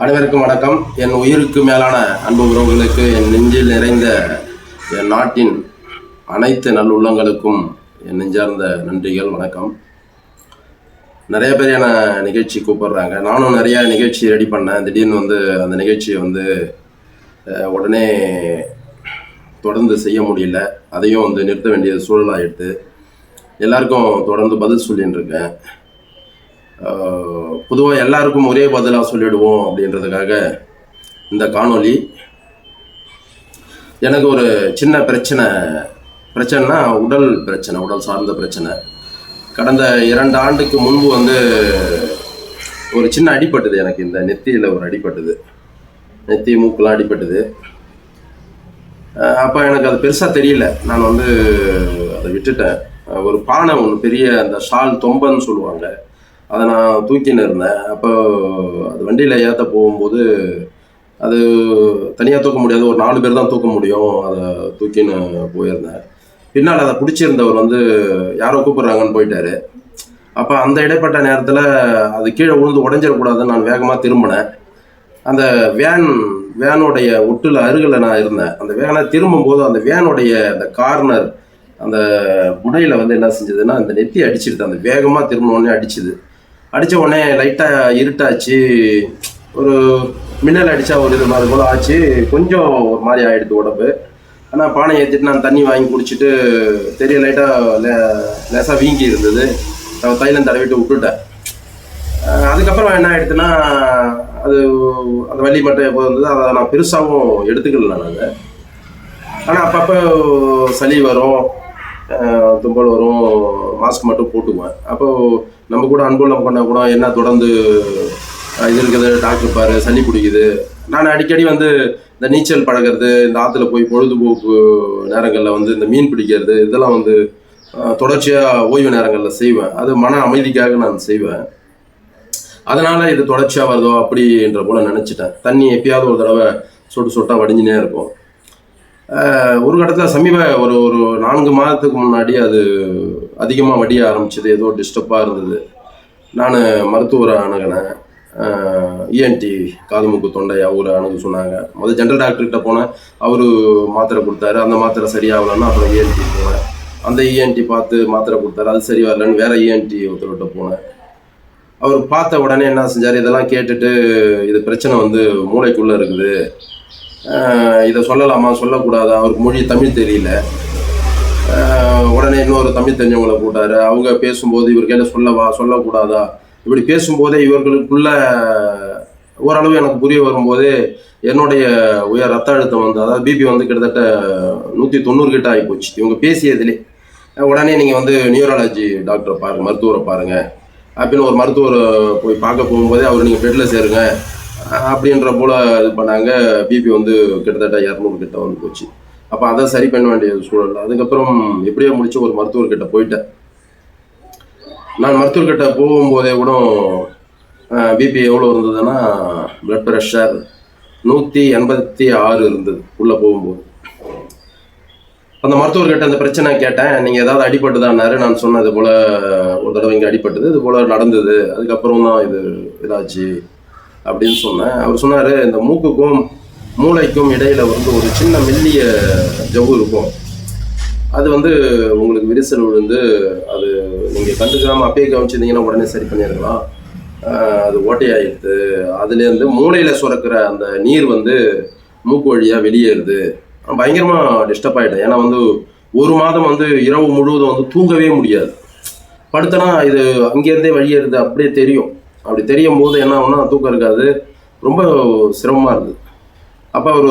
அனைவருக்கும் வணக்கம். என் உயிருக்கு மேலான அன்பு உறவுகளுக்கு என் நெஞ்சில் நிறைந்த என் நாட்டின் அனைத்து நல்லுள்ளங்களுக்கும் என் நெஞ்சார்ந்த நன்றிகள் வணக்கம். நிறைய பேர் என்னை நிகழ்ச்சி கூப்பிடுறாங்க. நானும் நிறைய நிகழ்ச்சி ரெடி பண்ணேன். திடீர்னு வந்து அந்த நிகழ்ச்சியை வந்து உடனே தொடர்ந்து செய்ய முடியல. அதையும் வந்து நிறுத்த வேண்டிய சூழலாகிடுது எல்லாருக்கும் தொடர்ந்து பதில் சொல்லின்னு இருக்கேன். பொதுவாக எல்லாருக்கும் ஒரே பதிலாக சொல்லிடுவோம் அப்படின்றதுக்காக இந்த காணொளி. எனக்கு ஒரு சின்ன பிரச்சனை. பிரச்சனைனா உடல் பிரச்சனை உடல் சார்ந்த பிரச்சனை. கடந்த இரண்டு ஆண்டுக்கு முன்பு வந்து ஒரு சின்ன அடிப்பட்டது எனக்கு. இந்த நெத்தியில் ஒரு அடிப்பட்டது நெத்தி மூக்கெலாம் அடிப்பட்டது அப்போ எனக்கு அது பெருசாக தெரியல. நான் வந்து அதை விட்டுட்டேன். ஒரு பானை ஒன்று பெரிய அந்த ஷால் தொம்பன்னு சொல்லுவாங்க. அதை நான் தூக்கின்னு இருந்தேன். அப்போ அது வண்டியில் ஏற்ற போகும்போது அது தனியாக தூக்க முடியாது. ஒரு நாலு பேர் தான் தூக்க முடியும். அதை தூக்கின்னு போயிருந்தேன். பின்னால் அதை பிடிச்சிருந்தவர் வந்து யாரோ கூப்பிட்றாங்கன்னு போயிட்டாரு. அப்போ அந்த இடைப்பட்ட நேரத்தில் அது கீழே விழுந்து உடஞ்சிடக்கூடாதுன்னு நான் வேகமாக திரும்பினேன். அந்த வேன் வேனுடைய ஒட்டில் அருகில் நான் இருந்தேன். அந்த வேனை திரும்பும்போது அந்த வேனுடைய அந்த கார்னர் அந்த உடையில் வந்து என்ன செஞ்சதுன்னா அந்த நெத்தி அடிச்சிடுது அந்த வேகமாக திரும்பினோடனே அடிச்சுது. அடித்த உடனே லைட்டாக இருட்டாச்சு. ஒரு மின்னல் அடித்தா ஒரு இது மாதிரி போல் ஆச்சு. கொஞ்சம் ஒரு மாதிரி ஆகிடுது உடம்பு. ஆனால் பானை ஏற்றிட்டு நான் தண்ணி வாங்கி குடிச்சிட்டு தெரிய லைட்டாக லே லேசாக வீங்கி இருந்தது. நான் தைலம் தடவிட்டு விட்டுட்டேன். அதுக்கப்புறம் என்ன ஆகிடுதுன்னா அது அந்த வலி மட்டும் எப்போ இருந்தது. அதை நான் பெருசாகவும் எடுத்துக்கல நான். அதை ஆனால் அப்பப்போ சளி வரும். தும்பல் வரும் மாஸ்க் மட்டும் போட்டுக்குவேன். அப்போது நம்ம கூட அன்புள்ள பண்ண கூட என்ன தொடர்ந்து இது இருக்குது டாக்டர் பாரு சளி பிடிக்குது. நான் அடிக்கடி வந்து இந்த நீச்சல் பழகிறது இந்த ஆற்றுல போய் பொழுதுபோக்கு நேரங்களில் வந்து இந்த மீன் பிடிக்கிறது இதெல்லாம் வந்து தொடர்ச்சியாக ஓய்வு நேரங்களில் செய்வேன். அது மன அமைதிக்காக நான் செய்வேன். அதனால் இது தொடர்ச்சியாக வருதோ அப்படின்ற போல நினச்சிட்டேன். தண்ணி எப்பயாவது ஒரு தடவை சொட்டு சொட்டாக வடிஞ்சினே இருக்கும் ஒரு கட்டத்தில் சமீப ஒரு ஒரு நான்கு மாதத்துக்கு முன்னாடி அது அதிகமாக வடிய ஆரம்பிச்சது ஏதோ டிஸ்டர்பாக இருந்தது. நான் மருத்துவரை அணுகினேன். இஎன்டி காது மூக்கு தொண்டை அவரை அணுக சொன்னாங்க. முதல் ஜென்ரல் டாக்டர்கிட்ட போனேன். அவர் மாத்திரை கொடுத்தாரு. அந்த மாத்திரை சரியாகலன்னா அப்புறம் இஎன்டி போனேன். அந்த இஎன்டி பார்த்து மாத்திரை கொடுத்தாரு. அது சரி வரலன்னு வேற இஎன்டி ஒருத்தர்கிட்ட போனேன். அவர் பார்த்த உடனே என்ன செஞ்சார்? இதெல்லாம் கேட்டுட்டு இது பிரச்சனை வந்து மூளைக்குள்ளே இருக்குது. இதை சொல்லலாமா? சொல்லக்கூடாதா? அவருக்கு மொழி தமிழ் தெரியல. உடனே இன்னொரு தமிழ் தெரிஞ்சவங்களை கூட்டாரு அவங்க பேசும்போது இவர் சொல்லவா? சொல்லக்கூடாதா? இப்படி பேசும்போதே இவர்களுக்குள்ள ஓரளவு எனக்கு புரிய வரும்போது என்னுடைய உயர் ரத்த அழுத்தம் வந்து அதாவது பிபி வந்து கிட்டத்தட்ட நூற்றி தொண்ணூறு கிட்ட ஆகி போச்சு. இவங்க பேசியதுலே. உடனே நீங்கள் வந்து நியூராலஜி டாக்டரை பாருங்க மருத்துவரை பாருங்க. அப்படின்னு ஒரு மருத்துவரை போய் பார்க்க போகும்போதே அவர் நீங்கள் பெட்டில் சேருங்க. அப்படின்ற போல இது பண்ணாங்க. பிபி வந்து கிட்டத்தட்ட இரநூறு கிட்ட வந்து போச்சு. அப்போ அதை சரி பண்ண வேண்டிய சூழல் அதுக்கப்புறம் எப்படியோ முடிச்சு ஒரு மருத்துவர்கிட்ட போயிட்டேன். நான் மருத்துவர்கிட்ட போகும்போதே கூட பிபி எவ்வளோ இருந்ததுன்னா பிளட் ப்ரெஷர் நூற்றி எண்பத்தி ஆறு இருந்தது உள்ளே போகும்போது. அந்த மருத்துவர்கிட்ட அந்த பிரச்சனை கேட்டேன். நீங்கள் ஏதாவது அடிபட்டுதான்னாரு. நான் சொன்னது போல் ஒரு தடவை இங்கே அடிபட்டது. இது போல் நடந்தது. அதுக்கப்புறம் தான் இது இதாச்சு. அப்படின்னு சொன்னேன். அவர் சொன்னார் இந்த மூக்குக்கும் மூளைக்கும் இடையில வந்து ஒரு சின்ன மெல்லிய ஜவ்வு இருக்கும். அது வந்து உங்களுக்கு விரிசல் விழுந்து அது நீங்கள் கண்டுக்காமல் அப்பயே கவனிச்சிருந்தீங்கன்னா உடனே சரி பண்ணிடலாம் அது ஓட்டையாயிடுது. அதுலேருந்து மூளையில் சுரக்கிற அந்த நீர் வந்து மூக்கு வழியாக வெளியேறுது. பயங்கரமாக டிஸ்டர்ப் ஆகிட்டேன் ஏன்னா வந்து ஒரு மாதம் வந்து இரவு முழுவதும் வந்து தூங்கவே முடியாது. படுத்தனா இது அங்கேருந்தே வழியேறுது அப்படியே தெரியும். அப்படி தெரியும் போது என்ன ஆகுனா தூக்கம் இருக்காது. ரொம்ப சிரமமாக இருந்தது. அப்போ அவர்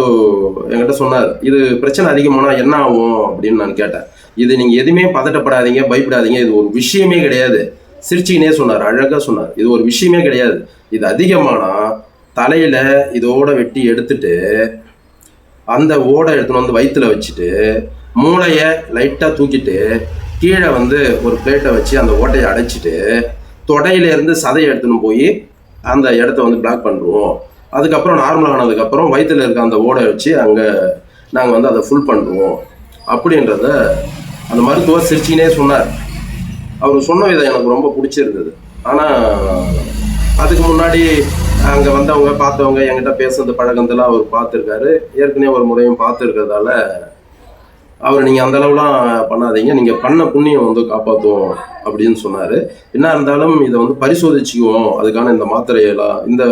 என்கிட்ட சொன்னார் இது பிரச்சனை அதிகமானால் என்ன ஆகும்? அப்படின்னு நான் கேட்டேன். இது நீங்கள் எதுவுமே பதட்டப்படாதீங்க பயப்படாதீங்க. இது ஒரு விஷயமே கிடையாது. சிரிச்சுக்கினே சொன்னார் அழகாக சொன்னார். இது ஒரு விஷயமே கிடையாது. இது அதிகமானால் தலையில் இதோட வெட்டி எடுத்துட்டு அந்த ஓடை எடுத்துன்னு வந்து வயிற்றுல வச்சுட்டு மூளையை லைட்டாக தூக்கிட்டு கீழே வந்து ஒரு பிளேட்டை வச்சு அந்த ஓட்டையை அடைச்சிட்டு தொடையிலேருந்து சதையை எடுத்துன்னு போய் அந்த இடத்த வந்து பிளாக் பண்ணுவோம் அதுக்கப்புறம் நார்மல் ஆனதுக்கப்புறம் வயிற்றில் இருக்க அந்த ஓடை வச்சு அங்கே நாங்கள் வந்து அதை ஃபுல் பண்ணுவோம் அப்படின்றத அந்த மருத்துவர் சிரிச்சினே சொன்னார். அவர் சொன்ன விதம் எனக்கு ரொம்ப பிடிச்சிருந்தது. ஆனால் அதுக்கு முன்னாடி அங்கே வந்தவங்க பார்த்தவங்க என்கிட்ட பேசுறது பழகந்தெல்லாம் அவர் பார்த்துருக்காரு. ஏற்கனவே ஒரு முறையும் பார்த்துருக்கிறதால அவர் நீங்கள் அந்த அளவுலாம் பண்ணாதீங்க. நீங்கள் பண்ண புண்ணியம் வந்து காப்பாற்றும் அப்படின்னு சொன்னார். என்ன இருந்தாலும் இதை வந்து பரிசோதிச்சுக்குவோம். அதுக்கான இந்த மாத்திரையெல்லாம் இந்த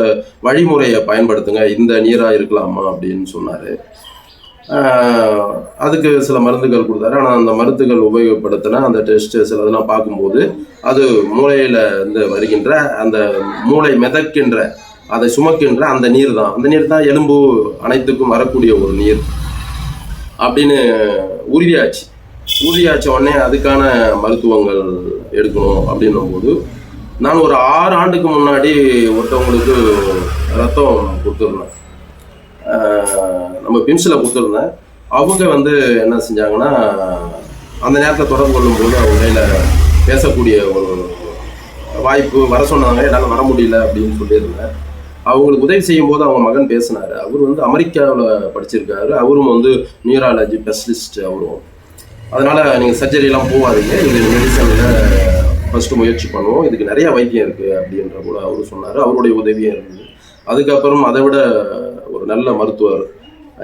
வழிமுறையை பயன்படுத்துங்க. இந்த நீராக இருக்கலாமா அப்படின்னு சொன்னார். அதுக்கு சில மருந்துகள் கொடுத்தாரு. ஆனால் அந்த மருந்துகள் உபயோகப்படுத்தின அந்த டெஸ்ட்டு சில இதெல்லாம் பார்க்கும்போது அது மூளையில் இருந்து வருகின்ற அந்த மூளை மிதக்கின்ற அதை சுமக்கின்ற அந்த நீர் தான் அந்த நீர் தான் எலும்பு அனைத்துக்கும் வரக்கூடிய ஒரு நீர். அப்படின்னு உறுதியாச்சு. உறுதியாச்ச உடனே அதுக்கான மருத்துவங்கள் எடுக்கணும் அப்படின்னும் போது நான் ஒரு ஆறு ஆண்டுக்கு முன்னாடி ஒருத்தவங்களுக்கு ரத்தம் கொடுத்துருந்தேன் நம்ம பிம்ஸில் கொடுத்துருந்தேன். அவங்க வந்து என்ன செஞ்சாங்கன்னா அந்த நேரத்தில் தொடர்பு கொள்ளும்போது அவங்க கையில் பேசக்கூடிய ஒரு வாய்ப்பு வர சொன்னாங்க. என்னால் வர முடியல அப்படின்னு சொல்லியிருந்தேன். அவங்களுக்கு உதவி செய்யும் போது அவங்க மகன் பேசினாரு. அவர் வந்து அமெரிக்காவில் படிச்சிருக்காரு. அவரும் வந்து நியூராலஜி ஸ்பெஷலிஸ்ட் அவரும். அதனால் நீங்கள் சர்ஜரிலாம் போகாதீங்க. இது மெடிசனில் ஃபஸ்ட்டு முயற்சி பண்ணுவோம். இதுக்கு நிறைய வைத்தியம் இருக்குது அப்படின்ற கூட அவரும் சொன்னார். அவருடைய உதவியும் இருந்தது அதுக்கப்புறம் அதை விட ஒரு நல்ல மருத்துவர்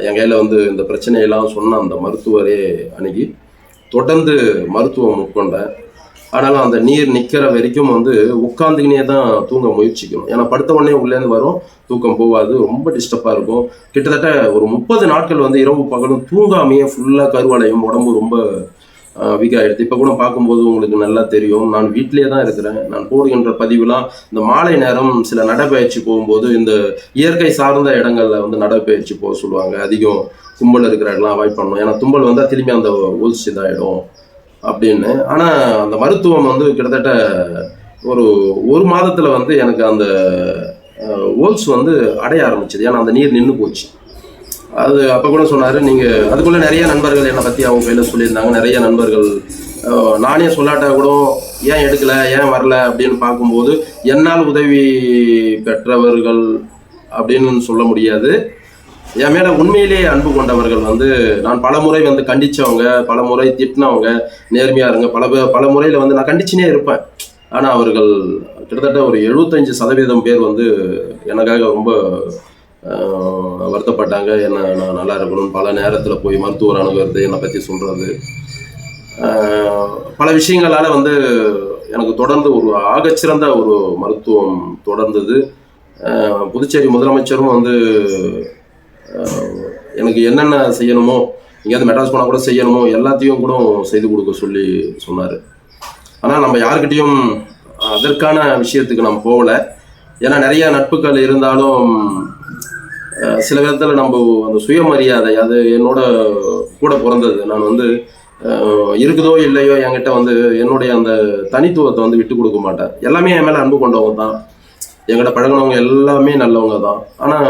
என் கையில் வந்து இந்த பிரச்சனையெல்லாம் சொன்ன அந்த மருத்துவரே அணுகி தொடர்ந்து மருத்துவம் உட்கொண்டேன் ஆனாலும் அந்த நீர் நிற்கிற வரைக்கும் வந்து உட்காந்துக்கினே தான் தூங்க முயற்சிக்கணும். ஏன்னா படுத்த உடனே உள்ளேருந்து வரும் தூக்கம் போகாது ரொம்ப டிஸ்டர்பாக இருக்கும். கிட்டத்தட்ட ஒரு முப்பது நாட்கள் வந்து இரவு பகலும் தூங்காமையே ஃபுல்லாக கருவடையும் உடம்பு ரொம்ப வீக்காகிடுது இப்போ கூட பார்க்கும்போது உங்களுக்கு நல்லா தெரியும். நான் வீட்டிலே தான் இருக்கிறேன். நான் போடுகின்ற பதிவுலாம் இந்த மாலை நேரம் சில நடைப்பயிற்சி போகும்போது இந்த இயற்கை சார்ந்த இடங்களில் வந்து நடைப்பயிற்சி போக சொல்லுவாங்க. அதிகம் கும்பல் இருக்கிற இடம்லாம் அவாய்ட் பண்ணணும். ஏன்னா தும்பல் வந்தால் திரும்பி அந்த ஊல்ஸ் இதாகிடும் அப்படின்னு. ஆனால் அந்த மருத்துவம் வந்து கிட்டத்தட்ட ஒரு ஒரு மாதத்தில் வந்து எனக்கு அந்த ஓல்ஸ் வந்து அடைய ஆரம்பிச்சது. ஏன்னா அந்த நீர் நின்று போச்சு. அது அப்போ கூட சொன்னார் நீங்கள் அதுக்குள்ளே நிறைய நண்பர்கள் என்னை பற்றி அவங்க கையில் சொல்லியிருந்தாங்க. நிறைய நண்பர்கள் நானே சொல்லாட்டா கூட ஏன் எடுக்கலை ஏன் வரல? அப்படின்னு பார்க்கும்போது என்னால் உதவி பெற்றவர்கள் அப்படின்னு சொல்ல முடியாது. என் மேல உண்மையிலேயே அன்பு கொண்டவர்கள் வந்து நான் பல முறை வந்து கண்டிச்சவங்க பல முறை திட்டினவங்க நேர்மையா இருங்க பல பே- பல முறையில வந்து நான் கண்டிச்சுனே இருப்பேன். ஆனா அவர்கள் கிட்டத்தட்ட ஒரு எழுபத்தஞ்சு சதவீதம் பேர் வந்து எனக்காக ரொம்ப வருத்தப்பட்டாங்க. என்ன நான் நல்லா இருக்கணும். பல நேரத்தில் போய் மருத்துவர் அணுகிறது என்னை பற்றி சொல்றது. பல விஷயங்களால வந்து எனக்கு தொடர்ந்து ஒரு ஆகச்சிறந்த ஒரு மருத்துவம் தொடர்ந்தது. புதுச்சேரி முதலமைச்சரும் வந்து எனக்கு என்னென்ன செய்யணுமோ எங்கேயாவது மெட்ராஸ் போனால் கூட செய்யணுமோ எல்லாத்தையும் கூட செய்து கொடுக்க சொல்லி சொன்னார். ஆனால் நம்ம யாருக்கிட்டேயும் அதற்கான விஷயத்துக்கு நம்ம போகலை. ஏன்னா நிறைய நட்புகள் இருந்தாலும் சில விதத்தில் நம்ம அந்த சுயமரியாதை அது என்னோட கூட பிறந்தது. நான் வந்து இருக்குதோ இல்லையோ என்கிட்ட வந்து என்னுடைய அந்த தனித்துவத்தை வந்து விட்டு கொடுக்க மாட்டேன். எல்லாமே என் மேலே அன்பு கொண்டவங்க தான் என்கிட்ட பழகுனவங்க எல்லாமே நல்லவங்க தான். ஆனால்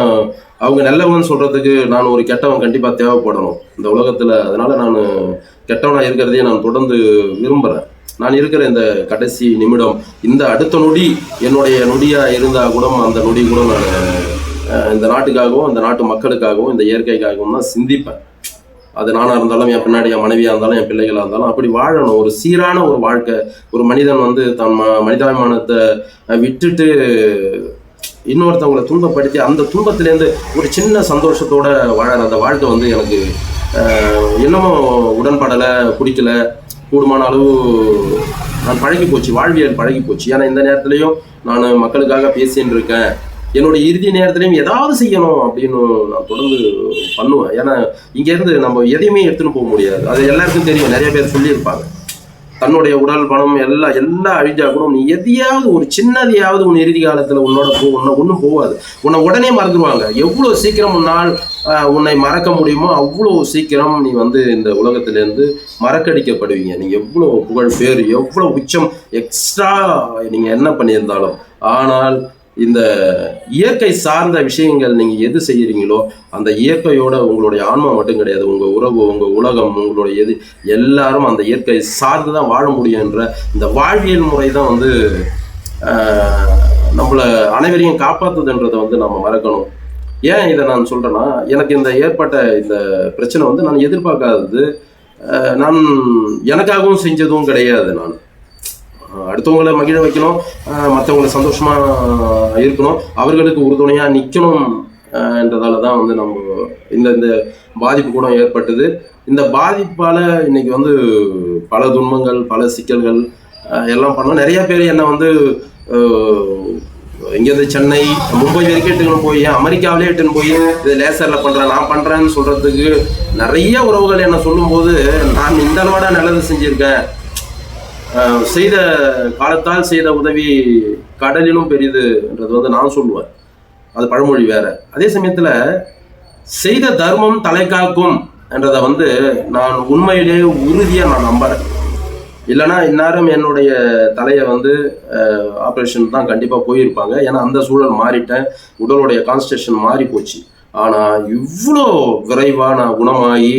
அவங்க நல்லவங்கன்னு சொல்கிறதுக்கு நான் ஒரு கெட்டவன் கண்டிப்பாக தேவைப்படணும் இந்த உலகத்தில். அதனால் நான் கெட்டவனாக இருக்கிறதையே நான் தொடர்ந்து விரும்புகிறேன் நான் இருக்கிற இந்த கடைசி நிமிடம் இந்த அடுத்த நொடி என்னுடைய நொடியாக இருந்தால் கூட அந்த நொடி கூட நான் இந்த நாட்டுக்காகவும் இந்த நாட்டு மக்களுக்காகவும் இந்த இயற்கைக்காகவும் தான் சிந்திப்பேன். அது நானாக இருந்தாலும் என் பின்னாடி என் மனைவியாக இருந்தாலும் என் பிள்ளைகளாக இருந்தாலும் அப்படி வாழணும். ஒரு சீரான ஒரு வாழ்க்கை. ஒரு மனிதன் வந்து தன் மனிதாபிமானத்தை விட்டுட்டு இன்னொருத்தவங்களை துன்பப்படுத்தி அந்த துன்பத்திலேருந்து ஒரு சின்ன சந்தோஷத்தோட வாழற அந்த வாழ்க்கை வந்து எனக்கு என்னமோ உடன்படலை பிடிக்கல. கூடுமான அளவு நான் பழகி போச்சு வாழ்வியல் பழகி போச்சு ஏன்னா இந்த நேரத்துலையும் நான் மக்களுக்காக பேசின்னு இருக்கேன் என்னோட இறுதி நேரத்துலையும் ஏதாவது செய்யணும் அப்படின்னு நான் தொடர்ந்து பண்ணுவேன். ஏன்னா இங்கேருந்து நம்ம எதையுமே எடுத்துன்னு போக முடியாது. அது எல்லாருக்கும் தெரியும். நிறைய பேர் சொல்லியிருப்பாங்க. தன்னுடைய உடல் பணம் எல்லாம் எல்லாம் அழிஞ்சா கூட நீ எதையாவது ஒரு சின்னதையாவது உன் இறுதி காலத்தில் உன்னோட போ உன்னை ஒன்றும் போகாது. உன்னை உடனே மறந்துடுவாங்க எவ்வளோ சீக்கிரம் உன்னால் உன்னை மறக்க முடியுமோ அவ்வளோ சீக்கிரம் நீ வந்து இந்த உலகத்திலேருந்து மறக்கடிக்கப்படுவீங்க. நீங்கள் எவ்வளோ புகழ் பேர் எவ்வளோ உச்சம் எக்ஸ்ட்ரா நீங்கள் என்ன பண்ணியிருந்தாலும். ஆனால் இந்த இயற்கை சார்ந்த விஷயங்கள் நீங்கள் எது செய்கிறீங்களோ அந்த இயற்கையோட உங்களுடைய ஆன்மா மட்டும் கிடையாது. உங்கள் உறவு உங்கள் உலகம் உங்களுடைய எது எல்லாரும் அந்த இயற்கை சார்ந்து தான் வாழ முடியுன்ற இந்த வாழ்வியல் முறை தான் வந்து நம்மளை அனைவரையும் காப்பாற்றுதுன்றதை வந்து நம்ம மறக்கணும். ஏன் இதை நான் சொல்கிறேன்னா எனக்கு இந்த ஏற்பட்ட இந்த பிரச்சனை வந்து நான் எதிர்பார்க்காதது நான் எனக்காகவும் செஞ்சதும் கிடையாது நான். அடுத்தவங்களை மகிழ வைக்கணும் மற்றவங்களை சந்தோஷமாக இருக்கணும். அவர்களுக்கு உறுதுணையாக நிற்கணும் என்றதால தான் வந்து நம்ம இந்த இந்த பாதிப்பு கூட ஏற்பட்டது. இந்த பாதிப்பால் இன்னைக்கு வந்து பல துன்பங்கள் பல சிக்கல்கள் எல்லாம் பண்ணோம். நிறைய பேர் என்ன வந்து இங்கேருந்து சென்னை மும்பை வரைக்கும் எட்டுன்னு போய் அமெரிக்காவிலே எடுத்துன்னு போய் இது லேசரில் பண்ணுறேன் நான் பண்ணுறேன்னு சொல்கிறதுக்கு நிறைய உறவுகள் என்ன சொல்லும்போது நான் இந்த அளவோட நல்லது செஞ்சுருக்கேன். செய்த காலத்தால் செய்த உதவி கடலிலும் பெரிதுன்றது வந்து நான் சொல்லுவேன். அது பழமொழி வேற. அதே சமயத்தில் செய்த தர்மம் தலை காக்கும் என்றதை வந்து நான் உண்மையிலேயே உறுதியாக நான் நம்புறேன் இல்லைன்னா இந்நேரம் என்னுடைய தலையை வந்து ஆப்ரேஷன் தான் கண்டிப்பாக போயிருப்பாங்க. ஏன்னா அந்த சூழல் மாறிட்டேன். உடலுடைய கான்ஸ்டேஷன் மாறி போச்சு ஆனால் இவ்வளோ விரைவாக நான் குணமாகி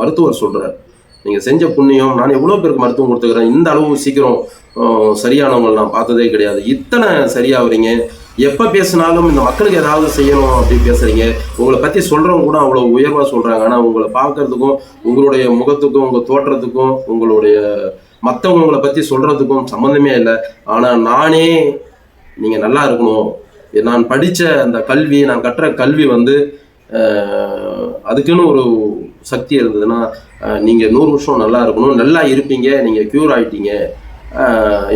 மருத்துவர் சொல்கிறார் நீங்கள் செஞ்ச புண்ணியம் நான் எவ்வளோ பேருக்கு மருத்துவம் கொடுத்துக்கிறேன் இந்த அளவு சீக்கிரம் அஹ், சரியானவங்களை நான் பார்த்ததே கிடையாது. இத்தனை சரியாகிறீங்க எப்போ பேசினாலும் இந்த மக்களுக்கு ஏதாவது செய்யணும் அப்படின்னு பேசுகிறீங்க உங்களை பற்றி சொல்கிறவங்க கூட அவ்வளோ உயர்வாக சொல்கிறாங்க ஆனால் உங்களை பார்க்கறதுக்கும் உங்களுடைய முகத்துக்கும் உங்கள் தோற்றத்துக்கும் உங்களுடைய மற்றவங்க உங்களை பற்றி சொல்கிறதுக்கும் சம்மந்தமே இல்லை. ஆனால் நானே நீங்கள் நல்லா இருக்கணும். நான் படித்த அந்த கல்வி நான் கற்ற கல்வி வந்து அதுக்குன்னு ஒரு சக்தி இருந்ததுன்னா நீங்கள் நூறு வருஷம் நல்லா இருக்கணும் நல்லா இருப்பீங்க நீங்கள் க்யூர் ஆகிட்டீங்க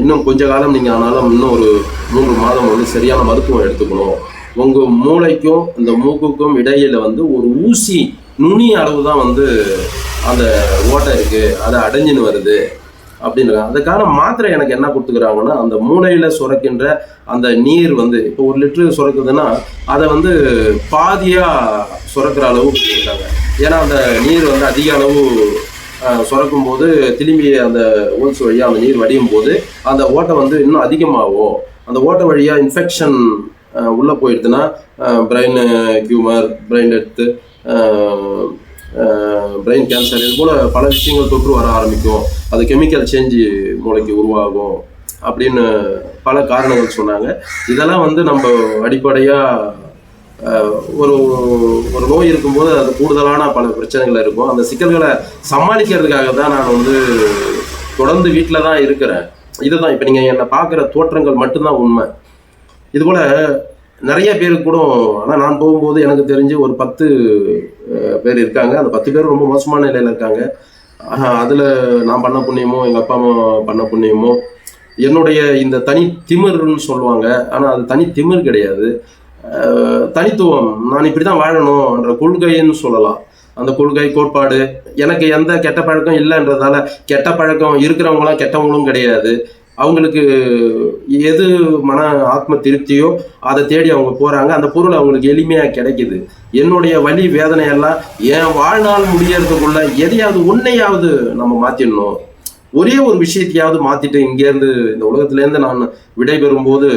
இன்னும் கொஞ்ச காலம் நீங்கள் ஆனாலும் இன்னும் ஒரு மூன்று மாதம் வந்து சரியான மருத்துவம் எடுத்துக்கணும். உங்கள் மூளைக்கும் இந்த மூக்குக்கும் இடையில் வந்து ஒரு ஊசி நுனி அளவு தான் வந்து அந்த ஓட்டை இருக்குது அதை அடைஞ்சின்னு வருது. அப்படின்றாங்க அதுக்கான மாத்திரை எனக்கு என்ன கொடுத்துக்கிறாங்கன்னா அந்த மூளையில சுரக்கின்ற அந்த நீர் வந்து இப்போ ஒரு லிட்டரு சுரக்குதுன்னா அதை வந்து பாதியா சுரக்கிற அளவு கொடுத்துருக்காங்க. ஏன்னா அந்த நீர் வந்து அதிக அளவு சுரக்கும் போது திரும்பி அந்த ஓல்ஸ் வழியாக அந்த நீர் வடியும் போது அந்த ஓட்டை வந்து இன்னும் அதிகமாகும். அந்த ஓட்டை வழியாக இன்ஃபெக்ஷன் உள்ளே போயிடுதுன்னா brain tumour brain death brain cancer இது போல் பல விஷயங்கள் தொற்று வர ஆரம்பிக்கும். அது கெமிக்கல் சேஞ்சு மூளைக்கு உருவாகும் அப்படின்னு பல காரணங்கள் சொன்னாங்க. இதெல்லாம் வந்து நம்ம அடிப்படையாக ஒரு ஒரு நோய் இருக்கும்போது அது கூடுதலான பல பிரச்சனைகள் இருக்கும். அந்த சிக்கல்களை சமாளிக்கிறதுக்காக தான் நான் வந்து தொடர்ந்து வீட்டில் தான் இருக்கிறேன். இதுதான் இப்போ நீங்கள் என்னை பார்க்குற தோற்றங்கள் மட்டும்தான் உண்மை. இதுபோல் நிறைய பேர் கூட ஆனால் நான் போகும்போது எனக்கு தெரிஞ்சு ஒரு பத்து பேர் இருக்காங்க. அந்த பத்து பேர் ரொம்ப மோசமான நிலையில் இருக்காங்க. அதில் நான் பண்ண புண்ணியமோ எங்கள் அப்பா அம்மா பண்ண புண்ணியமோ என்னுடைய இந்த தனி திமிர்னு சொல்லுவாங்க. ஆனால் அது தனி திமிர் கிடையாது. தனித்துவம். நான் இப்படி தான் வாழணும்ன்ற கொள்கைன்னு சொல்லலாம். அந்த கொள்கை கோட்பாடு எனக்கு எந்த கெட்ட பழக்கம் இல்லைன்றதால கெட்ட பழக்கம் இருக்கிறவங்களாம் கெட்டவங்களும் கிடையாது. அவங்களுக்கு எது மன ஆத்ம திருப்தியோ அதை தேடி அவங்க போகிறாங்க அந்த பொருள் அவங்களுக்கு எளிமையாக கிடைக்குது. என்னுடைய வழி வேதனையெல்லாம் என் வாழ்நாள் முடியறதுக்குள்ள எதையாவது உன்னையாவது நம்ம மாற்றிடணும் ஒரே ஒரு விஷயத்தையாவது மாத்திட்டு இங்கேருந்து இந்த உலகத்திலேருந்து நான் விடைபெறும் போது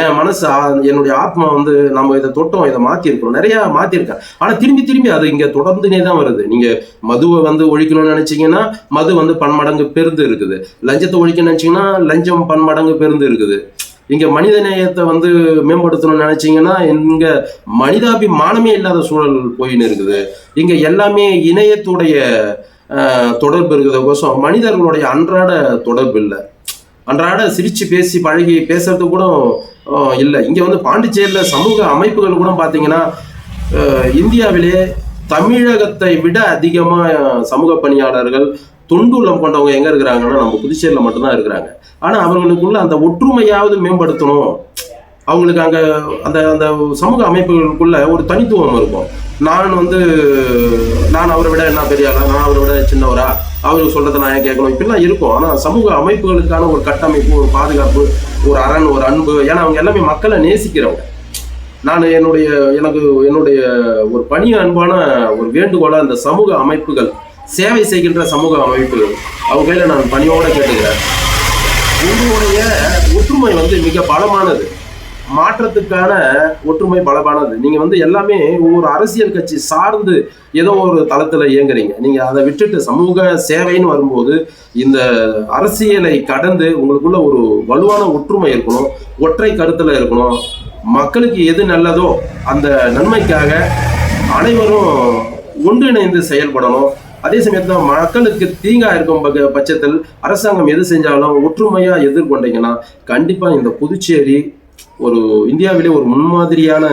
என் மனசு என்னுடைய ஆத்மா வந்து நம்ம இதை தொட்டோம் இதை மாத்திருக்கிறோம் நிறைய மாத்திருக்கேன் ஆனா திரும்பி திரும்பி அது இங்க தொடர்ந்துனே தான் வருது. நீங்க மதுவை வந்து ஒழிக்கணும்னு நினைச்சீங்கன்னா மது வந்து பன்மடங்கு பெருந்து இருக்குது. லஞ்சத்தை ஒழிக்கணும்னு நினைச்சீங்கன்னா லஞ்சம் பன்மடங்கு பெருந்து இருக்குது. இங்க மனித நேயத்தை வந்து மேம்படுத்தணும்னு நினைச்சீங்கன்னா இங்க மனிதாபிமானமே இல்லாத சூழல் போயின்னு இருக்குது. இங்க எல்லாமே இணையத்துடைய தொடர்பு தொடர்பு கோசம் மனிதர்களுடைய அன்றாட தொடர்பு இல்லை. அன்றாட சிரித்து பேசி பழகி பேசுறது கூட இல்லை. இங்கே வந்து பாண்டிச்சேரியில் சமூக அமைப்புகள் கூட பார்த்தீங்கன்னா இந்தியாவிலே தமிழகத்தை விட அதிகமாக சமூக பணியாளர்கள் தொண்டுள்ளம் கொண்டவங்க எங்கே இருக்கிறாங்கன்னா நம்ம புதுச்சேரியில் மட்டும்தான் இருக்கிறாங்க. ஆனால் அவர்களுக்குள்ள அந்த ஒற்றுமையாவது மேம்படுத்தணும். அவங்களுக்கு அங்கே அந்த அந்த சமூக அமைப்புகளுக்குள்ள ஒரு தனித்துவம் இருக்கும். நான் வந்து நான் அவரை விட என்ன பெரிய நான் அவரை விட சின்னவரா? அவருக்கு சொல்கிறத நான் ஏன் கேட்கணும்? இப்படிலாம் இருக்கும். ஆனால் சமூக அமைப்புகளுக்கான ஒரு கட்டமைப்பு ஒரு பாதுகாப்பு ஒரு அரண் ஒரு அன்பு ஏன்னா அவங்க எல்லாமே மக்களை நேசிக்கிறவங்க. நான் என்னுடைய எனக்கு என்னுடைய ஒரு பணி அன்பான ஒரு வேண்டுகோளாக இந்த சமூக அமைப்புகள் சேவை செய்கின்ற சமூக அமைப்புகள் அவங்க கையில் நான் பணியோடு கேட்டுக்கிறேன். உங்களுடைய ஒற்றுமை வந்து மிக பலமானது. மாற்றத்துக்கான ஒற்றுமை பலமானது. நீங்க வந்து எல்லாமே ஒவ்வொரு அரசியல் கட்சி சார்ந்து ஏதோ ஒரு தளத்துல இயங்குறீங்க. நீங்க அதை விட்டுட்டு சமூக சேவைன்னு வரும்போது இந்த அரசியலை கடந்து உங்களுக்குள்ள ஒரு வலுவான ஒற்றுமை இருக்கணும் ஒற்றை கருத்துல இருக்கணும். மக்களுக்கு எது நல்லதோ அந்த நன்மைக்காக அனைவரும் ஒன்றிணைந்து செயல்படணும். அதே சமயத்தில் மக்களுக்கு தீங்கா இருக்கும் பட்சத்தில் அரசாங்கம் எது செஞ்சாலும் ஒற்றுமையா எதிர்கொண்டீங்கன்னா கண்டிப்பா இந்த புதுச்சேரி ஒரு இந்தியாவிலே ஒரு முன்மாதிரியான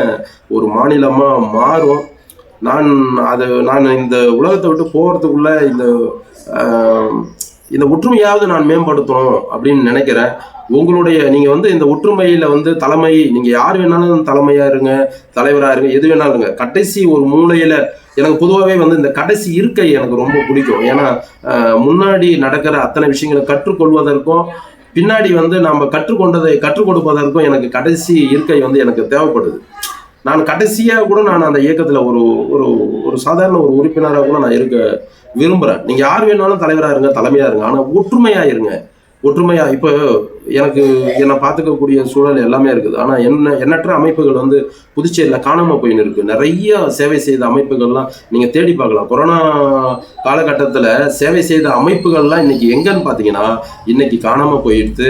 ஒரு மாநிலமாக மாறும். நான் அது நான் இந்த உலகத்தை விட்டு போகிறதுக்குள்ள இந்த இந்த ஒற்றுமையாவது நான் மேம்படுத்தணும் அப்படின்னு நினைக்கிறேன். உங்களுடைய நீங்கள் வந்து இந்த ஒற்றுமையில் வந்து தலைமை நீங்கள் யார் வேணாலும் தலைமையாக இருங்க தலைவராக இருங்க எது வேணாலும் இருங்க. கடைசி ஒரு மூலையில் எனக்கு பொதுவாகவே வந்து இந்த கடைசி இருக்கை எனக்கு ரொம்ப பிடிக்கும். ஏன்னா முன்னாடி நடக்கிற அத்தனை விஷயங்களை கற்றுக்கொள்வதற்கும் பின்னாடி வந்து நாம் கற்றுக்கொண்டதை கற்றுக் கொடுப்பதற்கும் எனக்கு கடைசி இருக்கை வந்து எனக்கு தேவைப்படுது. நான் கடைசியாக கூட நான் அந்த இயக்கத்தில் ஒரு ஒரு ஒரு சாதாரண ஒரு உறுப்பினராக கூட நான் இருக்க விரும்புறேன். நீங்கள் யார் வேணாலும் தலைவராக இருங்க தலைமையாக இருங்க. ஆனால் ஒற்றுமையாக இருங்க. ஒற்றுமையா? இப்போ எனக்கு என்னை பார்த்துக்கக்கூடிய சூழல் எல்லாமே இருக்குது. ஆனால் என்ன எண்ணற்ற அமைப்புகள் வந்து புதுச்சேரியில் காணாமல் போயின்னு இருக்கு. நிறைய சேவை செய்த அமைப்புகள்லாம் நீங்கள் தேடி பார்க்கலாம். கொரோனா காலகட்டத்தில் சேவை செய்த அமைப்புகள்லாம் இன்னைக்கு எங்கன்னு பார்த்தீங்கன்னா இன்னைக்கு காணாமல் போயிடுது.